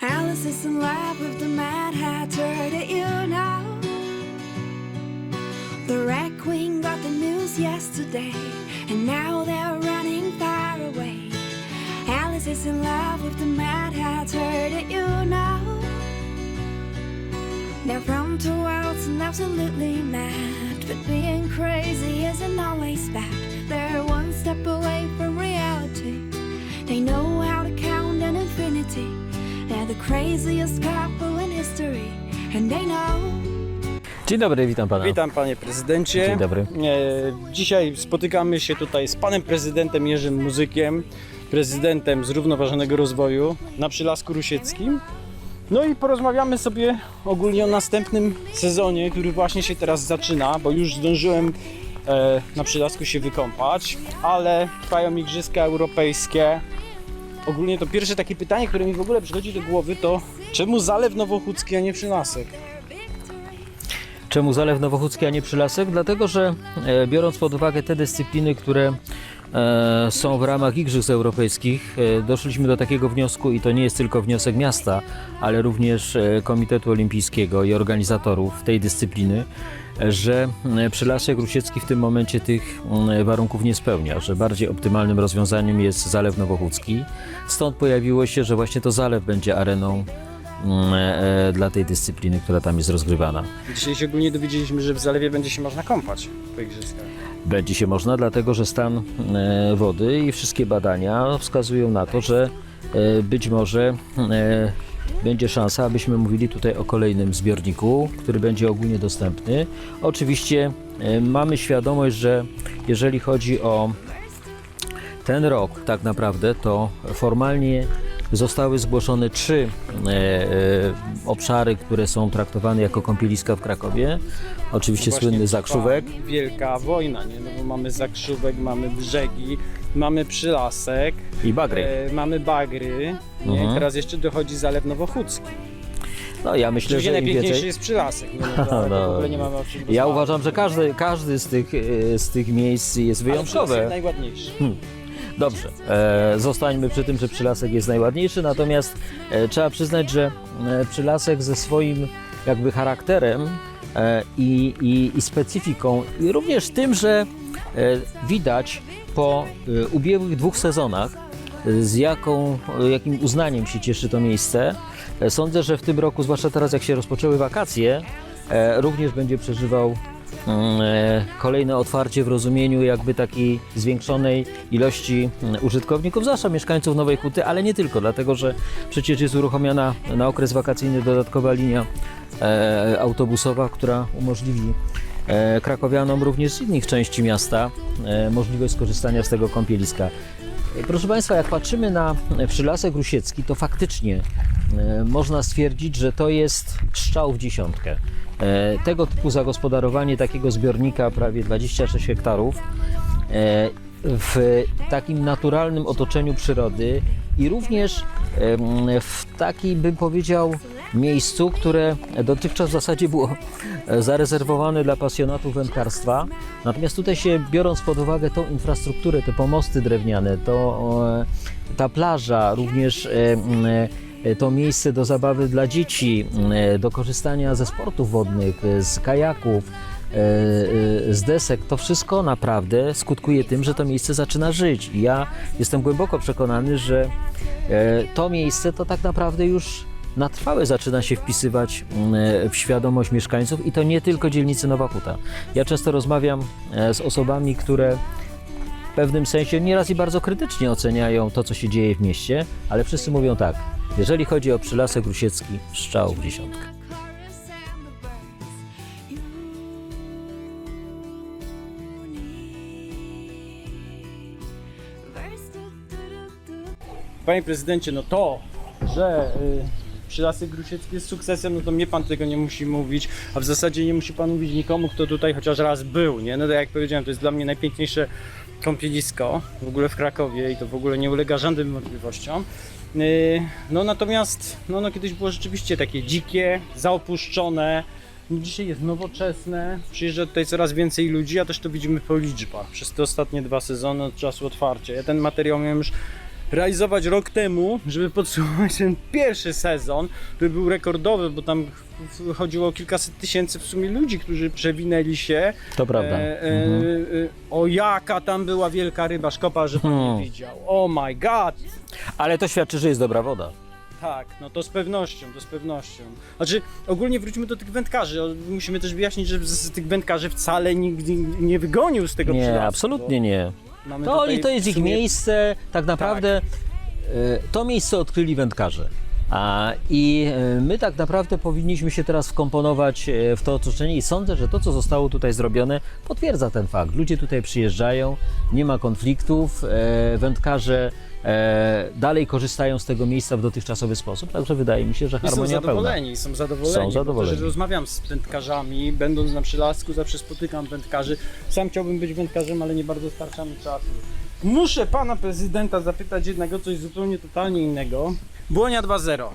Alice is in love with the Mad Hatter, did you know? The Red Queen got the news yesterday, and now they're running far away. Alice is in love with the Mad Hatter, did you know? They're from two worlds and absolutely mad, but being crazy isn't always bad. They're one step away from reality. They know how to count an infinity. The craziest couple in history, and they know. Dzień dobry, witam pana. Witam panie prezydencie. Dzień dobry. E, dzisiaj spotykamy się tutaj z panem prezydentem Jerzym Muzykiem, prezydentem Zrównoważonego Rozwoju na Przylasku Rusieckim. No i porozmawiamy sobie ogólnie o następnym sezonie, który właśnie się teraz zaczyna, bo już zdążyłem e, na Przylasku się wykąpać, ale trwają Igrzyska Europejskie. Ogólnie to pierwsze takie pytanie, które mi w ogóle przychodzi do głowy to czemu Zalew Nowochódzki, a nie Przylasek? Czemu Zalew Nowochódzki, a nie Przylasek? Dlatego, że e, biorąc pod uwagę te dyscypliny, które e, są w ramach Igrzysk Europejskich, e, doszliśmy do takiego wniosku i to nie jest tylko wniosek miasta, ale również Komitetu Olimpijskiego i organizatorów tej dyscypliny, że e, Przylasek Rusiecki w tym momencie tych mm, warunków nie spełnia, że bardziej optymalnym rozwiązaniem jest Zalew Nowochódzki. Stąd pojawiło się, że właśnie to Zalew będzie areną mm, e, dla tej dyscypliny, która tam jest rozgrywana. Dzisiaj się ogólnie dowiedzieliśmy, że w zalewie będzie się można kąpać po igrzyskach. Będzie się można, dlatego że stan e, wody i wszystkie badania wskazują na to, że e, być może e, będzie szansa, abyśmy mówili tutaj o kolejnym zbiorniku, który będzie ogólnie dostępny. Oczywiście e, mamy świadomość, że jeżeli chodzi o ten rok tak naprawdę, to formalnie zostały zgłoszone trzy e, e, obszary, które są traktowane jako kąpieliska w Krakowie. Oczywiście Właśnie słynny Zakrzówek, Wielka wojna, nie? No bo mamy Zakrzówek, mamy brzegi, mamy Przylasek, i Bagry. e, mamy Bagry, nie? Mhm. I teraz jeszcze dochodzi Zalew Nowochódzki. No ja myślę, Oczywiście że im najpiękniejszy więcej... jest Przylasek, nie? No, to, ale No. w ogóle nie mamy Ja uważam, że każdy, każdy z, tych, e, z tych miejsc jest Ale Przylasek wyjątkowe. najładniejszy. Dobrze, e, zostańmy przy tym, że Przylasek jest najładniejszy, natomiast e, trzeba przyznać, że e, Przylasek ze swoim jakby charakterem e, i, i, i specyfiką i również tym, że widać po e, ubiegłych dwóch sezonach, e, z jaką, e, jakim uznaniem się cieszy to miejsce. E, Sądzę, że w tym roku, zwłaszcza teraz jak się rozpoczęły wakacje, e, również będzie przeżywał mm, e, kolejne otwarcie w rozumieniu jakby takiej zwiększonej ilości mm, użytkowników, zwłaszcza mieszkańców Nowej Huty, ale nie tylko, dlatego że przecież jest uruchomiona na okres wakacyjny dodatkowa linia e, autobusowa, która umożliwi e, krakowianom również z innych części miasta e, możliwość skorzystania z tego kąpieliska. Proszę Państwa, jak patrzymy na Przylasek Rusiecki, to faktycznie e, można stwierdzić, że to jest strzał w dziesiątkę. E, Tego typu zagospodarowanie takiego zbiornika, prawie 26 hektarów, e, w takim naturalnym otoczeniu przyrody i również w takim, bym powiedział, miejscu, które dotychczas w zasadzie było e, zarezerwowane dla pasjonatów wędkarstwa. Natomiast tutaj się, biorąc pod uwagę tą infrastrukturę, te pomosty drewniane, to ta plaża, również e, e, to miejsce do zabawy dla dzieci, do korzystania ze sportów wodnych, z kajaków, z desek, to wszystko naprawdę skutkuje tym, że to miejsce zaczyna żyć. I ja jestem głęboko przekonany, że to miejsce to tak naprawdę już na trwałe zaczyna się wpisywać mm, w świadomość mieszkańców i to nie tylko dzielnicy Nowa Huta. Ja często rozmawiam e, z osobami, które w pewnym sensie nieraz i bardzo krytycznie oceniają to, co się dzieje w mieście, ale wszyscy mówią tak, jeżeli chodzi o Przylasek Rusiecki, strzał w dziesiątkę. Panie prezydencie, no to, że y, Przylasek Grusiecki jest sukcesem, no to mnie pan tego nie musi mówić, a w zasadzie nie musi pan mówić nikomu, kto tutaj chociaż raz był, nie? No to jak powiedziałem, to jest dla mnie najpiękniejsze kąpielisko w ogóle w Krakowie i to w ogóle nie ulega żadnym wątpliwościom. Y, No natomiast, no, no kiedyś było rzeczywiście takie dzikie, zaopuszczone, no Dzisiaj jest nowoczesne, przyjeżdża tutaj coraz więcej ludzi, a też to widzimy po liczbach. Przez te ostatnie dwa sezony od czasu otwarcia. Ja ten materiał miałem już realizować rok temu, żeby podsumować ten pierwszy sezon, który był rekordowy, bo tam ch- chodziło o kilkaset tysięcy w sumie ludzi, którzy przewinęli się. To prawda. E, e, Mhm. e, o jaka tam była wielka ryba, szkoda, że pan Hmm. nie widział. Oh my god! Ale to świadczy, że jest dobra woda. Tak, no to z pewnością, to z pewnością. Znaczy, ogólnie wróćmy do tych wędkarzy. Musimy też wyjaśnić, że z, tych wędkarzy wcale nikt nie wygonił z tego Nie, absolutnie nie. Mamy To tutaj oni, to jest ich sumie- miejsce, tak naprawdę e, to miejsce odkryli wędkarze. A, I e, my tak naprawdę powinniśmy się teraz wkomponować e, w to otoczenie i sądzę, że to, co zostało tutaj zrobione, potwierdza ten fakt. Ludzie tutaj przyjeżdżają, nie ma konfliktów, wędkarze dalej korzystają z tego miejsca w dotychczasowy sposób, także wydaje mi się, że I są harmonia pełna. zadowoleni, są zadowoleni. Są zadowoleni. Też rozmawiam z wędkarzami, będąc na przylasku, zawsze spotykam wędkarzy. Sam chciałbym być wędkarzem, ale nie bardzo starcza mi czasu. Muszę pana prezydenta zapytać jednego, coś zupełnie totalnie innego. Błonia 2.0.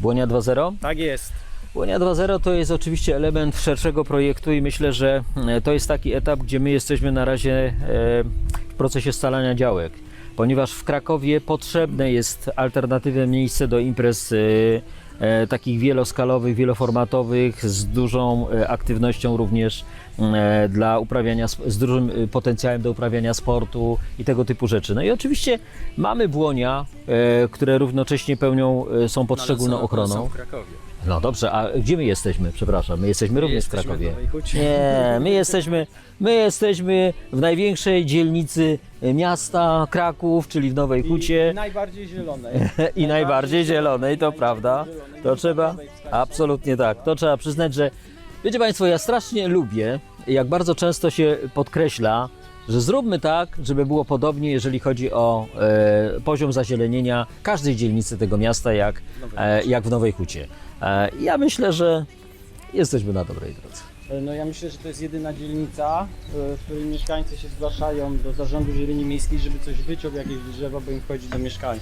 Błonia 2.0? Tak jest. Płonia 2.0 to jest oczywiście element szerszego projektu i myślę, że e, to jest taki etap, gdzie my jesteśmy na razie e, w procesie scalania działek, ponieważ w Krakowie potrzebne jest alternatywne miejsce do imprez e, e, takich wieloskalowych, wieloformatowych, z dużą e, aktywnością również e, dla uprawiania, z dużym e, potencjałem do uprawiania sportu i tego typu rzeczy. No i oczywiście mamy błonia, e, które równocześnie pełnią, e, są pod No, ale szczególną ochroną. Są w Krakowie. No dobrze, a gdzie my jesteśmy? Przepraszam, my jesteśmy również w Jesteśmy Krakowie. w Nowej Hucie. Nie, my jesteśmy, my jesteśmy w największej dzielnicy miasta Kraków, czyli w Nowej I Hucie najbardziej zielonej. i najbardziej zielonej, to prawda. To trzeba, absolutnie tak, to trzeba przyznać, że wiecie Państwo, ja strasznie lubię, jak bardzo często się podkreśla, że zróbmy tak, żeby było podobnie, jeżeli chodzi o e, poziom zazielenienia każdej dzielnicy tego miasta, jak, e, jak w Nowej Hucie. E, ja myślę, że jesteśmy na dobrej drodze. No ja myślę, że to jest jedyna dzielnica, e, w której mieszkańcy się zgłaszają do Zarządu Zieleni Miejskiej, żeby coś wyciął, jakieś drzewa, bo im wchodzi do mieszkania.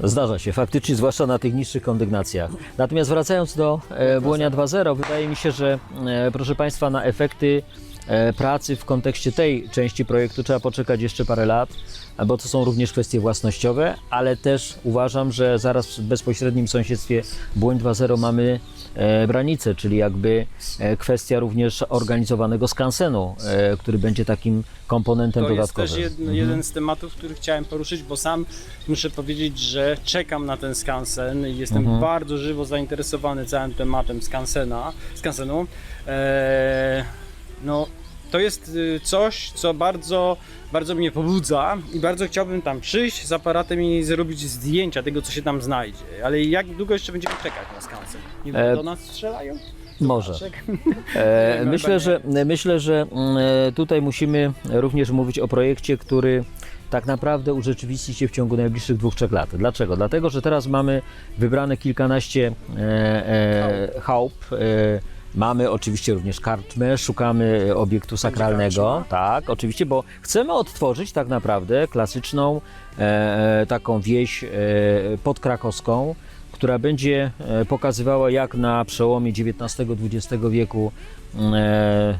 Zdarza się, faktycznie, zwłaszcza na tych niższych kondygnacjach. Natomiast wracając do e, Błonia 2.0, wydaje mi się, że e, proszę Państwa, na efekty e, pracy w kontekście tej części projektu trzeba poczekać jeszcze parę lat, bo to są również kwestie własnościowe, ale też uważam, że zaraz w bezpośrednim sąsiedztwie Błoń 2.0 mamy e, Branicę, czyli jakby e, kwestia również organizowanego skansenu, e, który będzie takim komponentem To jest dodatkowym. też jed, jeden z tematów, który chciałem poruszyć, bo sam muszę powiedzieć, że czekam na ten skansen i jestem Mhm. bardzo żywo zainteresowany całym tematem skansena, skansenu. Eee, no, to jest y, coś, co bardzo, bardzo mnie pobudza i bardzo chciałbym tam przyjść z aparatem i zrobić zdjęcia tego, co się tam znajdzie. Ale jak długo jeszcze będziemy czekać na skansen? Nie E, do nas strzelają? Może. E, myślę, że, myślę, że mm, e, tutaj musimy również mówić o projekcie, który tak naprawdę urzeczywiści się w ciągu najbliższych dwóch, trzech lat. Dlaczego? Dlatego, że teraz mamy wybrane kilkanaście e, e, chałup. E, mamy oczywiście również karczmę, szukamy obiektu sakralnego. Tak, oczywiście, bo chcemy odtworzyć tak naprawdę klasyczną e, e, taką wieś e, podkrakowską, która będzie e, pokazywała jak na przełomie XIX-XX wieku e,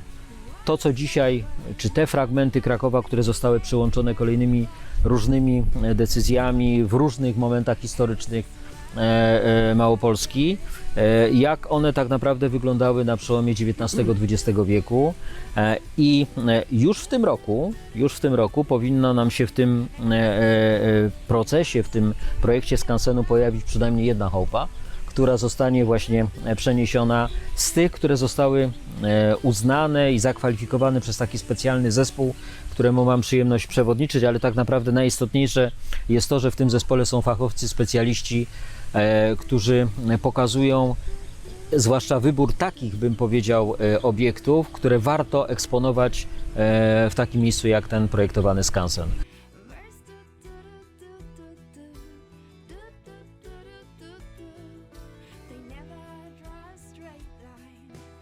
to, co dzisiaj, czy te fragmenty Krakowa, które zostały przyłączone kolejnymi różnymi e, decyzjami w różnych momentach historycznych e, e, Małopolski, e, jak one tak naprawdę wyglądały na przełomie XIX-XX wieku? E, i e, już w tym roku, już w tym roku powinno nam się w tym e, e, e, procesie, w tym projekcie skansenu pojawić przynajmniej jedna chałupa, która zostanie właśnie e, przeniesiona z tych, które zostały e, uznane i zakwalifikowane przez taki specjalny zespół, któremu mam przyjemność przewodniczyć, ale tak naprawdę najistotniejsze jest to, że w tym zespole są fachowcy, specjaliści, e, którzy pokazują zwłaszcza wybór takich, bym powiedział, e, obiektów, które warto eksponować e, w takim miejscu jak ten projektowany skansen.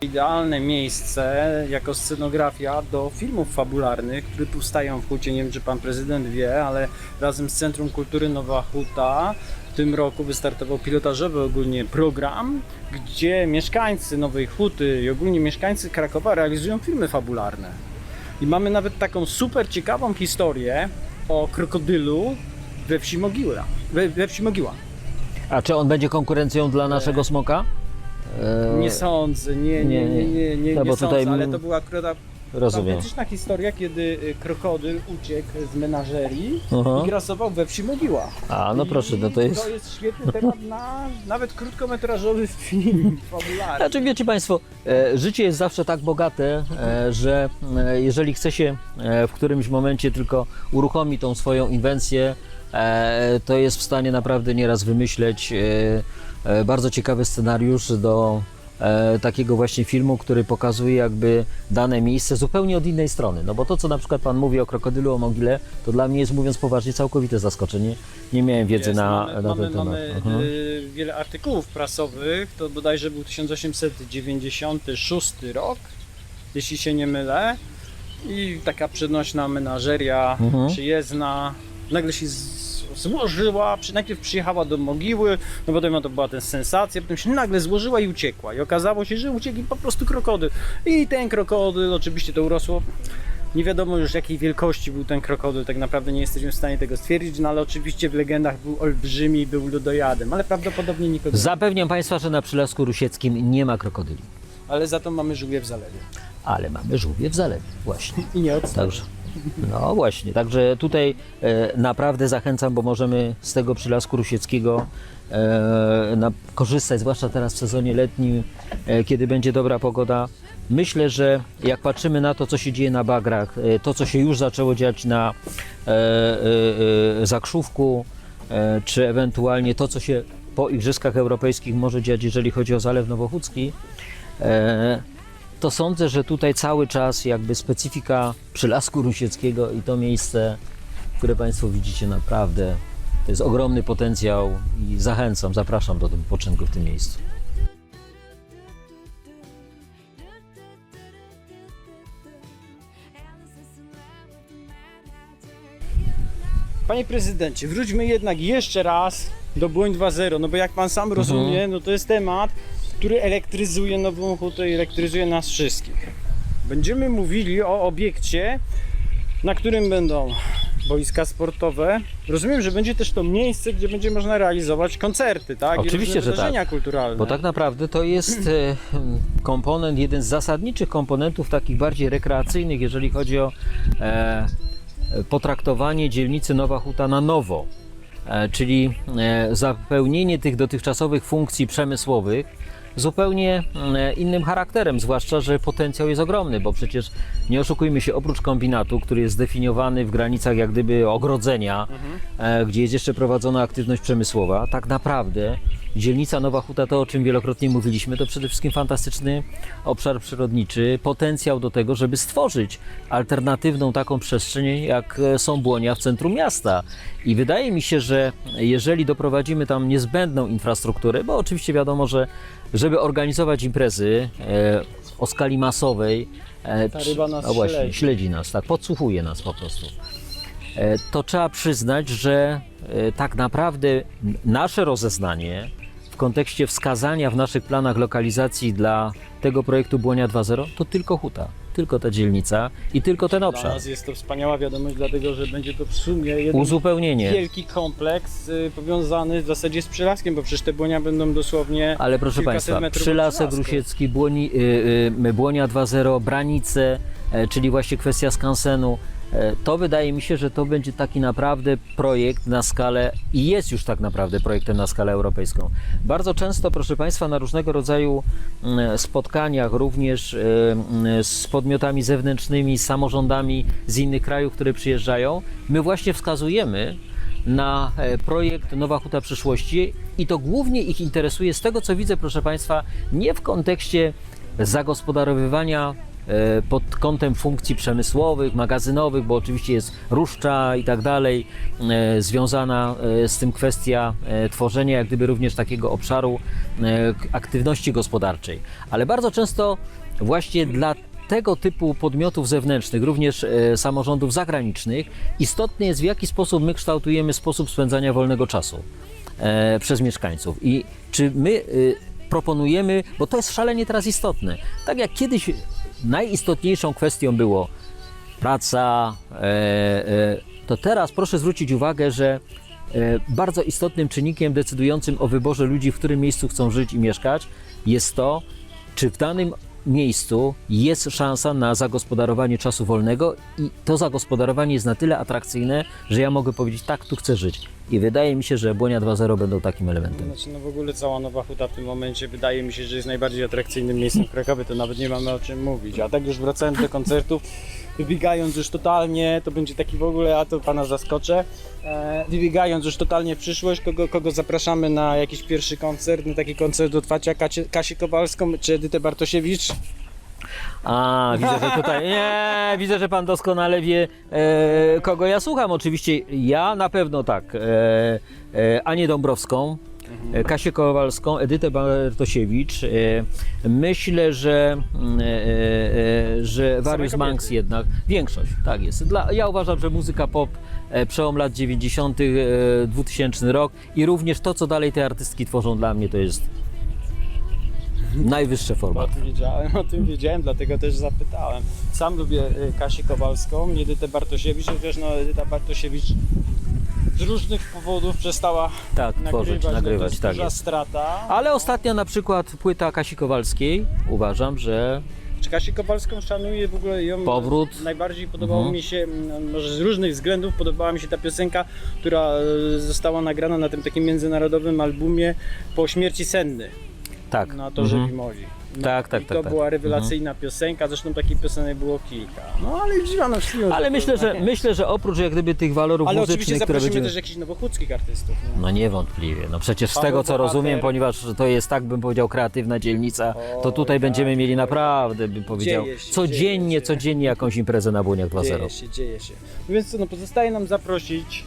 Idealne miejsce jako scenografia do filmów fabularnych, które powstają w Hucie. Nie wiem, czy pan prezydent wie, ale razem z Centrum Kultury Nowa Huta w tym roku wystartował pilotażowy ogólnie program, gdzie mieszkańcy Nowej Huty i ogólnie mieszkańcy Krakowa realizują filmy fabularne. I mamy nawet taką super ciekawą historię o krokodylu, we wsi Mogiła. We, we wsi Mogiła. A czy on będzie konkurencją dla naszego smoka? E, Nie sądzę, nie, nie, nie, nie, nie, No nie sądzę, ale to była akurat Rozumiem. autentyczna historia, kiedy y, krokodyl uciekł z menażerii Aha. i grasował we wsi Mogiła. A, no proszę, no to jest... To jest świetny temat na nawet krótkometrażowy film fabularny. Znaczy wiecie Państwo, e, życie jest zawsze tak bogate, e, że e, jeżeli chce się e, w którymś momencie tylko uruchomi tą swoją inwencję, e, to jest w stanie naprawdę nieraz wymyśleć e, bardzo ciekawy scenariusz do e, takiego właśnie filmu, który pokazuje jakby dane miejsce zupełnie od innej strony. No bo to, co na przykład Pan mówi o krokodylu, o mogile, to dla mnie jest mówiąc poważnie całkowite zaskoczenie. Nie miałem wiedzy Jest, na, mamy, na ten temat. mamy Mhm. y, wiele artykułów prasowych, to bodajże był 1896 rok, jeśli się nie mylę. I taka przenośna menażeria Mhm. przyjezdna nagle się z- złożyła, przy- najpierw przyjechała do mogiły, no potem to była ten sensacja, potem się nagle złożyła i uciekła. I okazało się, że uciekł po prostu krokodyl. I ten krokodyl, oczywiście to urosło nie wiadomo już jakiej wielkości był ten krokodyl, tak naprawdę nie jesteśmy w stanie tego stwierdzić, no ale oczywiście w legendach był olbrzymi i był ludojadem, ale prawdopodobnie nikogo. Zapewniam Państwa, że na Przylasku Rusieckim nie ma krokodyli. Ale za to mamy żółwie w zalewie. ale mamy żółwie w zalewie, właśnie. I nie odstać. No właśnie, także tutaj e, naprawdę zachęcam, bo możemy z tego przylasku rusieckiego e, korzystać, zwłaszcza teraz w sezonie letnim, e, kiedy będzie dobra pogoda. Myślę, że jak patrzymy na to, co się dzieje na bagrach, to, co się już zaczęło dziać na Zakrzówku, czy ewentualnie to, co się po Igrzyskach Europejskich może dziać, jeżeli chodzi o Zalew Nowochódzki, to sądzę, że tutaj cały czas jakby specyfika Przylasku Rusieckiego i to miejsce, które Państwo widzicie naprawdę, to jest ogromny potencjał i zachęcam, zapraszam do wypoczynku w tym miejscu. Panie prezydencie, wróćmy jednak jeszcze raz do Błoń 2.0, no bo jak pan sam rozumie, no to jest temat, który elektryzuje Nową Hutę i elektryzuje nas wszystkich. Będziemy mówili o obiekcie, na którym będą boiska sportowe. Rozumiem, że będzie też to miejsce, gdzie będzie można realizować koncerty, tak? I Oczywiście, różne że tak. kulturalne. Bo tak naprawdę to jest e, komponent, jeden z zasadniczych komponentów takich bardziej rekreacyjnych, jeżeli chodzi o e, potraktowanie dzielnicy Nowa Huta na nowo. E, czyli e, zapełnienie tych dotychczasowych funkcji przemysłowych zupełnie e, innym charakterem, zwłaszcza, że potencjał jest ogromny, bo przecież nie oszukujmy się, oprócz kombinatu, który jest zdefiniowany w granicach jak gdyby ogrodzenia, e, gdzie jest jeszcze prowadzona aktywność przemysłowa, tak naprawdę dzielnica Nowa Huta, to o czym wielokrotnie mówiliśmy, to przede wszystkim fantastyczny obszar przyrodniczy, potencjał do tego, żeby stworzyć alternatywną taką przestrzeń, jak e, są Błonia w centrum miasta. I wydaje mi się, że jeżeli doprowadzimy tam niezbędną infrastrukturę, bo oczywiście wiadomo, że żeby organizować imprezy e, o skali masowej, e, Ta ryba nas no właśnie, śledzi. śledzi nas, tak, podsłuchuje nas po prostu. E, To trzeba przyznać, że e, tak naprawdę nasze rozeznanie w kontekście wskazania w naszych planach lokalizacji dla tego projektu Błonia 2.0 to tylko Huta, tylko ta dzielnica i tylko ten Dla obszar. nas jest to wspaniała wiadomość, dlatego że będzie to w sumie jeden Uzupełnienie. wielki kompleks y, powiązany w zasadzie z Przylaskiem, bo przecież te błonia będą dosłownie Ale proszę kilkaset Państwa, metrów od Przylasek Przylasku. Rusiecki, Błoni, y, y, Błonia 2.0, Branice, e, czyli właśnie kwestia skansenu. E, To wydaje mi się, że to będzie taki naprawdę projekt na skalę i jest już tak naprawdę projektem na skalę europejską. Bardzo często, proszę Państwa, na różnego rodzaju mm, spotkaniach, również e, mm, z podmiotami zewnętrznymi, z samorządami z innych krajów, które przyjeżdżają, my właśnie wskazujemy na e, projekt Nowa Huta Przyszłości i to głównie ich interesuje z tego, co widzę, proszę Państwa, nie w kontekście zagospodarowywania pod kątem funkcji przemysłowych, magazynowych, bo oczywiście jest ruszcza i tak dalej, e, związana e, z tym kwestia e, tworzenia jak gdyby również takiego obszaru e, aktywności gospodarczej. Ale bardzo często właśnie dla tego typu podmiotów zewnętrznych, również e, samorządów zagranicznych, istotne jest w jaki sposób my kształtujemy sposób spędzania wolnego czasu e, przez mieszkańców. I czy my e, proponujemy, bo to jest szalenie teraz istotne. Tak jak kiedyś najistotniejszą kwestią było praca, e, e, to teraz proszę zwrócić uwagę, że e, bardzo istotnym czynnikiem decydującym o wyborze ludzi, w którym miejscu chcą żyć i mieszkać, jest to, czy w danym miejscu jest szansa na zagospodarowanie czasu wolnego i to zagospodarowanie jest na tyle atrakcyjne, że ja mogę powiedzieć, tak, tu chcę żyć. I wydaje mi się, że Błonia 2.0 będą takim elementem. Znaczy, no w ogóle cała Nowa Huta w tym momencie wydaje mi się, że jest najbardziej atrakcyjnym miejscem w Krakowie, to nawet nie mamy o czym mówić. A tak już wracając do koncertów, wybiegając już totalnie, to będzie taki w ogóle, a to pana zaskoczę, e, wybiegając już totalnie w przyszłość, kogo, kogo zapraszamy na jakiś pierwszy koncert, na taki koncert otwarcia Kacie, Kasię Kowalską czy Edytę Bartosiewicz? A, widzę, że tutaj. Nie, widzę, że pan doskonale wie, e, kogo ja słucham. Oczywiście ja na pewno tak. E, e, Anię Dąbrowską, Kasię Kowalską, Edytę Bartosiewicz. E, myślę, że, e, e, że Warius. Manx jednak. Większość, tak jest. Dla, ja uważam, że muzyka pop, przełom lat 90., e, 2000 rok i również to, co dalej te artystki tworzą dla mnie, to jest najwyższe O formaty. tym wiedziałem, o tym wiedziałem, dlatego też zapytałem. Sam lubię Kasię Kowalską, Edytę Bartosiewicz, chociaż no Edyta Bartosiewicz różnych powodów przestała Tak, tworzyć, nagrywać, no to nagrywać, jest tak duża jest. strata. Ale ostatnio na przykład płyta Kasi Kowalskiej, uważam, że Czy Kasię Kowalską szanuję w ogóle ją Powrót. Najbardziej podobało Mhm. mi się, może z różnych względów podobała mi się ta piosenka, która e, została nagrana na tym takim międzynarodowym albumie po śmierci Senny tak. na torze mhm. Wimoli. No, Tak, tak, I tak, to tak. była rewelacyjna piosenka, zresztą takich piosenek było kilka. No ale dziwa na. Ale myślę, że myślę, że oprócz jak gdyby tych walorów Ale oczywiście muzycznych, które zaprosimy będziemy... też jakichś nowochódzkich artystów. No. No niewątpliwie. No przecież z Paweł tego co Bohater. rozumiem, ponieważ to jest tak bym powiedział kreatywna dzielnica, to tutaj tak, będziemy mieli naprawdę bym powiedział Dzieje się, codziennie, dzieje się. codziennie jakąś imprezę na Błoniach 2.0. Dzieje się, dzieje się. No Więc co, no pozostaje nam zaprosić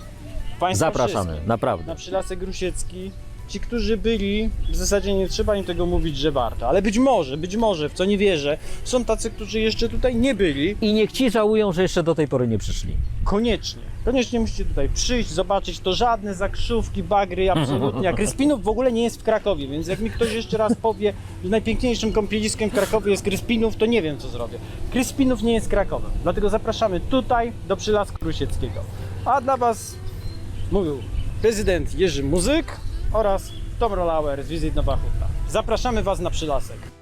Państwa Zapraszamy, wszystkich naprawdę. na Przylasek Grusiecki. Ci, którzy byli, w zasadzie nie trzeba im tego mówić, że warto, ale być może, być może, w co nie wierzę, są tacy, którzy jeszcze tutaj nie byli, I niech ci żałują, że jeszcze do tej pory nie przyszli. koniecznie. Koniecznie musicie tutaj przyjść, zobaczyć to żadne zakrzówki, bagry, absolutnie. A Kryspinów w ogóle nie jest w Krakowie, więc jak mi ktoś jeszcze raz powie, że najpiękniejszym kąpieliskiem w Krakowie jest Kryspinów, to nie wiem co zrobię. Kryspinów nie jest Krakowem, dlatego zapraszamy tutaj do Przylasku Rusieckiego. A dla Was mówił prezydent Jerzy Muzyk oraz Tom Rolauer z Wizyt Nowa Huta. Zapraszamy Was na Przylasek.